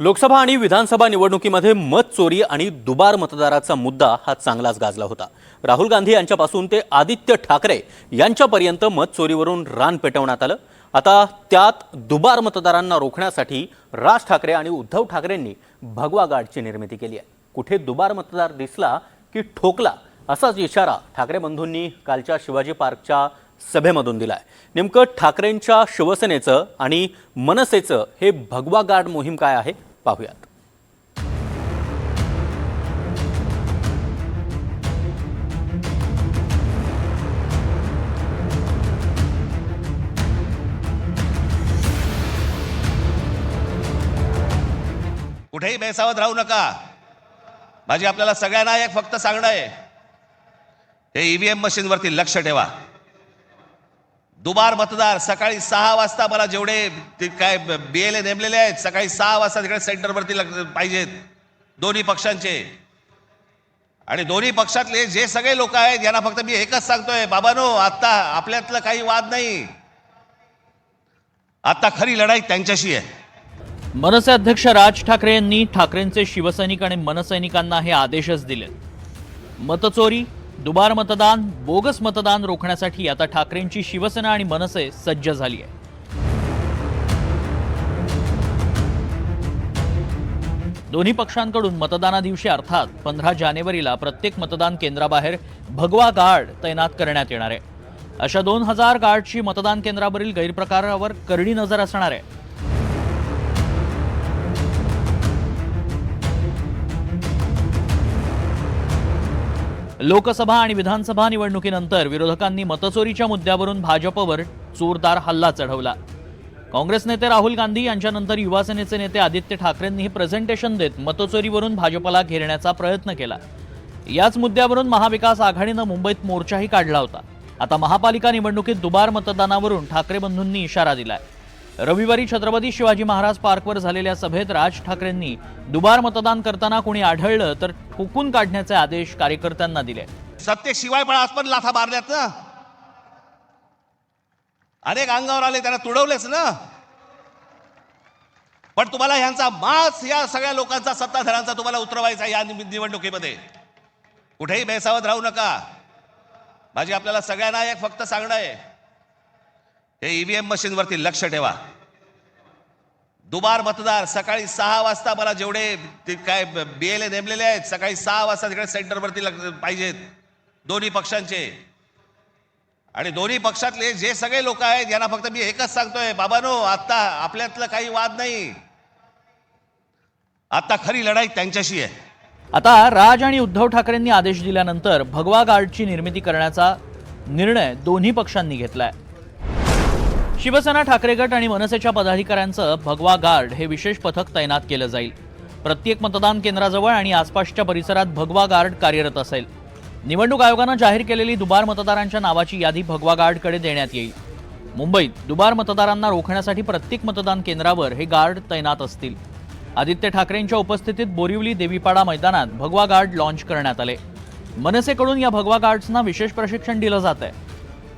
लोकसभा आणि विधानसभा निवडणुकीमध्ये मत चोरी आणि दुबार मतदाराचा मुद्दा हा चांगलाच गाजला होता. राहुल गांधी यांच्यापासून ते आदित्य ठाकरे यांच्यापर्यंत मत चोरीवरून रान पेटवण्यात आलं. आता त्यात दुबार मतदारांना रोखण्यासाठी राज ठाकरे आणि उद्धव ठाकरेंनी भगवा गाडची निर्मिती केली आहे. कुठे दुबार मतदार दिसला की ठोकला असाच इशारा ठाकरे बंधूंनी कालच्या शिवाजी पार्कच्या सभेमधून दिलाय. नेमकं ठाकरेंच्या शिवसेनेचं आणि मनसेचं हे भगवा गाड मोहीम काय आहे? पाहूयात. कुठेही बेसावत राहू नका. माझी आपल्याला सगळ्यांना एक फक्त सांगणं आहे. हे ईव्हीएम मशीनवरती लक्ष ठेवा. दुबार मतदार सकाळी सहा वाजता मला जेवढे ते काय बी नेमलेले आहेत सकाळी सहा वाजता तिकडे सेंटरवरती लग- पाहिजेत. दोन्ही पक्षांचे. आणि दोन्ही पक्षातले जे सगळे लोक आहेत यांना फक्त मी एकच सांगतोय बाबानो आत्ता आपल्यातलं काही वाद नाही. आता खरी लढाई त्यांच्याशी आहे. मनसे अध्यक्ष राज ठाकरे यांनी ठाकरेंचे शिवसैनिक आणि मनसैनिकांना हे आदेशच दिले मतचोरी दुबार मतदान बोगस मतदान रोखण्यासाठी आता ठाकरेंची शिवसेना आणि मनसे सज्ज झाली आहे. दोन्ही पक्षांकडून मतदाना दिवशी अर्थात पंधरा जानेवारीला प्रत्येक मतदान केंद्राबाहेर भगवा गार्ड तैनात करण्यात येणार आहे. अशा दोन हजार गार्डची मतदान केंद्रावरील गैरप्रकारावर करडी नजर असणार आहे. लोकसभा आणि विधानसभा निवडणुकीनंतर विरोधकांनी मतचोरीच्या मुद्द्यावरून भाजपवर जोरदार हल्ला चढवला. काँग्रेस नेते राहुल गांधी यांच्यानंतर युवा सेनेचे नेते आदित्य ठाकरेंनी हे प्रेझेंटेशन देत मतचोरीवरून भाजपला घेरण्याचा प्रयत्न केला. याच मुद्द्यावरून महाविकास आघाडीनं मुंबईत मोर्चाही काढला होता. आता महापालिका निवडणुकीत दुबार मतदानावरून ठाकरे बंधूंनी इशारा दिलाय. रविवारी छत्रपती शिवाजी महाराज पार्कवर झालेल्या सभेत राज ठाकरेंनी दुबार मतदान करताना कोणी आढळलं तर ठोकून काढण्याचे आदेश कार्यकर्त्यांना दिले. सत्य शिवाय पण आज पण लाथा मारल्यात ना. अनेक अंगावर आले त्यांना तुडवलेच ना. पण तुम्हाला ह्यांचा मास या सगळ्या लोकांचा सत्ताधाऱ्यांचा तुम्हाला उतरवायचा या निवडणुकीमध्ये. कुठेही बेसावत राहू नका. माझी आपल्याला सगळ्यांना एक फक्त सांगणं आहे. हे ईव्हीएम मशीनवरती लक्ष ठेवा. दुबार मतदार सकाळी सहा वाजता मला जेवढे ते काय बी एल ए नेमलेले आहेत सकाळी सहा वाजता तिकडे सेंटरवरती पाहिजेत. दोन्ही पक्षांचे. आणि दोन्ही पक्षातले जे सगळे लोक आहेत यांना फक्त मी एकच सांगतोय बाबानो आत्ता आपल्यातलं काही वाद नाही. आता खरी लढाई त्यांच्याशी आहे. आता राज आणि उद्धव ठाकरेंनी आदेश दिल्यानंतर भगवा गार्डची निर्मिती करण्याचा निर्णय दोन्ही पक्षांनी घेतलाय. शिवसेना ठाकरे गट आणि मनसेच्या पदाधिकाऱ्यांचं भगवा गार्ड हे विशेष पथक तैनात केलं जाईल. प्रत्येक मतदान केंद्राजवळ आणि आसपासच्या परिसरात भगवा गार्ड कार्यरत असेल. निवडणूक आयोगानं जाहीर केलेली दुबार मतदारांच्या नावाची यादी भगवा गार्डकडे देण्यात येईल. मुंबईत दुबार मतदारांना रोखण्यासाठी प्रत्येक मतदान केंद्रावर हे गार्ड तैनात असतील. आदित्य ठाकरेंच्या उपस्थितीत बोरिवली देवीपाडा मैदानात भगवा गार्ड लॉन्च करण्यात आले. मनसेकडून या भगवा गार्ड्सना विशेष प्रशिक्षण दिलं जात आहे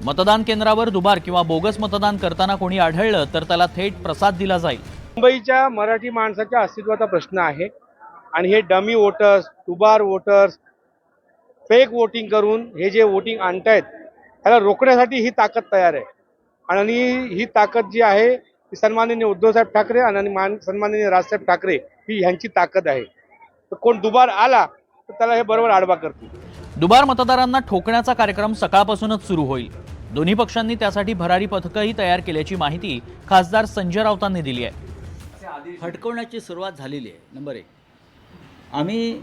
मतदान केंद्रावर दुबार किंवा बोगस मतदान करताना कोणी आढळलं तर त्याला थेट प्रसाद दिला जाईल. मुंबईच्या मराठी माणसाच्या अस्तित्वाचा प्रश्न आहे आणि हे डमी वोटर्स दुबार वोटर्स फेक वोटिंग करून हे जे वोटिंग आणतायत त्याला रोखण्यासाठी ही ताकद तयार आहे. आणि ही ताकद जी आहे ती सन्माननीय उद्धवसाहेब ठाकरे आणि मान सन्माननीय राजसाहेब ठाकरे ही ह्यांची ताकद आहे. तर कोण दुबार आला तर त्याला हे बरोबर आडवा करतील. दुबार मतदारांना ठोकण्याचा कार्यक्रम सकाळपासूनच सुरू होईल. दोन्ही पक्षांनी त्यासाठी भरारी पथकही तयार केल्याची माहिती खासदार संजय राऊतांनी दिली आहे. फटकवण्याची सुरुवात झालेली आहे. नंबर एक आम्ही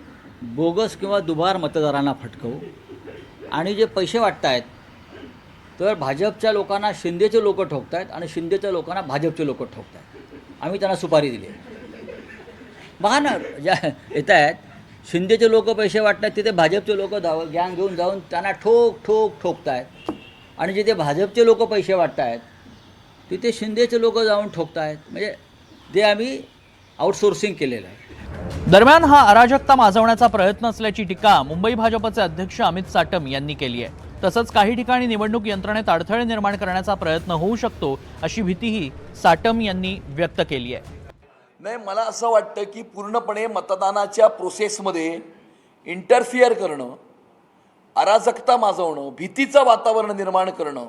बोगस किंवा दुबार मतदारांना फटकवू. आणि जे पैसे वाटतायत तर भाजपच्या लोकांना शिंदेचे लोक ठोकतायत आणि शिंदेच्या लोकांना भाजपचे लोक ठोकतायत. आम्ही त्यांना सुपारी दिली आहे. बघा ना ज्या येत आहेत शिंदेचे लोक पैसे वाटतात तिथे भाजपचे लोक धाव गॅंग घेऊन जाऊन त्यांना ठोक ठोक ठोकतायत. आणि जिथे भाजपचे लोक पैसे वाटतायत तिथे शिंदेचे लोक जाऊन ठोकतायत. म्हणजे ते आम्ही आउटसोर्सिंग केलेलं आहे. दरम्यान हा अराजकता माजवण्याचा प्रयत्न असल्याची टीका मुंबई भाजपचे अध्यक्ष अमित साटम यांनी केली आहे. तसंच काही ठिकाणी निवडणूक यंत्रणेत अडथळे निर्माण करण्याचा प्रयत्न होऊ शकतो अशी भीतीही साटम यांनी व्यक्त केली आहे. नाही मला असं वाटतं की पूर्णपणे मतदानाच्या प्रोसेसमध्ये इंटरफिअर करणं अराजकता माजवणं भीतीचं वातावरण निर्माण करणं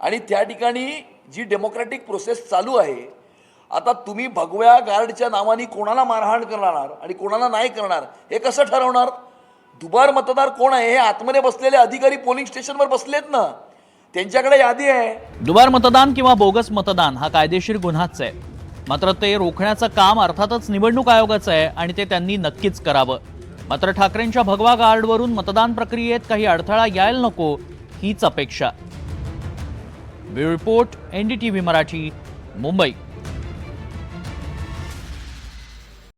आणि त्या ठिकाणी जी डेमोक्रॅटिक प्रोसेस चालू आहे आता तुम्ही भगव्या गार्डच्या नावाने कोणाला मारहाण करणार आणि कोणाला नाही करणार हे कसं ठरवणार? दुबार मतदार कोण आहे? हे आतमध्ये बसलेले अधिकारी पोलिंग स्टेशनवर बसलेत ना. त्यांच्याकडे यादी आहे. दुबार मतदान किंवा बोगस मतदान हा कायदेशीर गुन्हाच आहे. मात्र ते रोखण्याचं काम अर्थातच निवडणूक आयोगाचं आहे आणि ते त्यांनी नक्कीच करावं. मात्र ठाकरेंच्या भगवा गार्डवरून मतदान प्रक्रियेत काही अडथळा यायला नको हीच अपेक्षा. Bureau report NDTV Marathi Mumbai.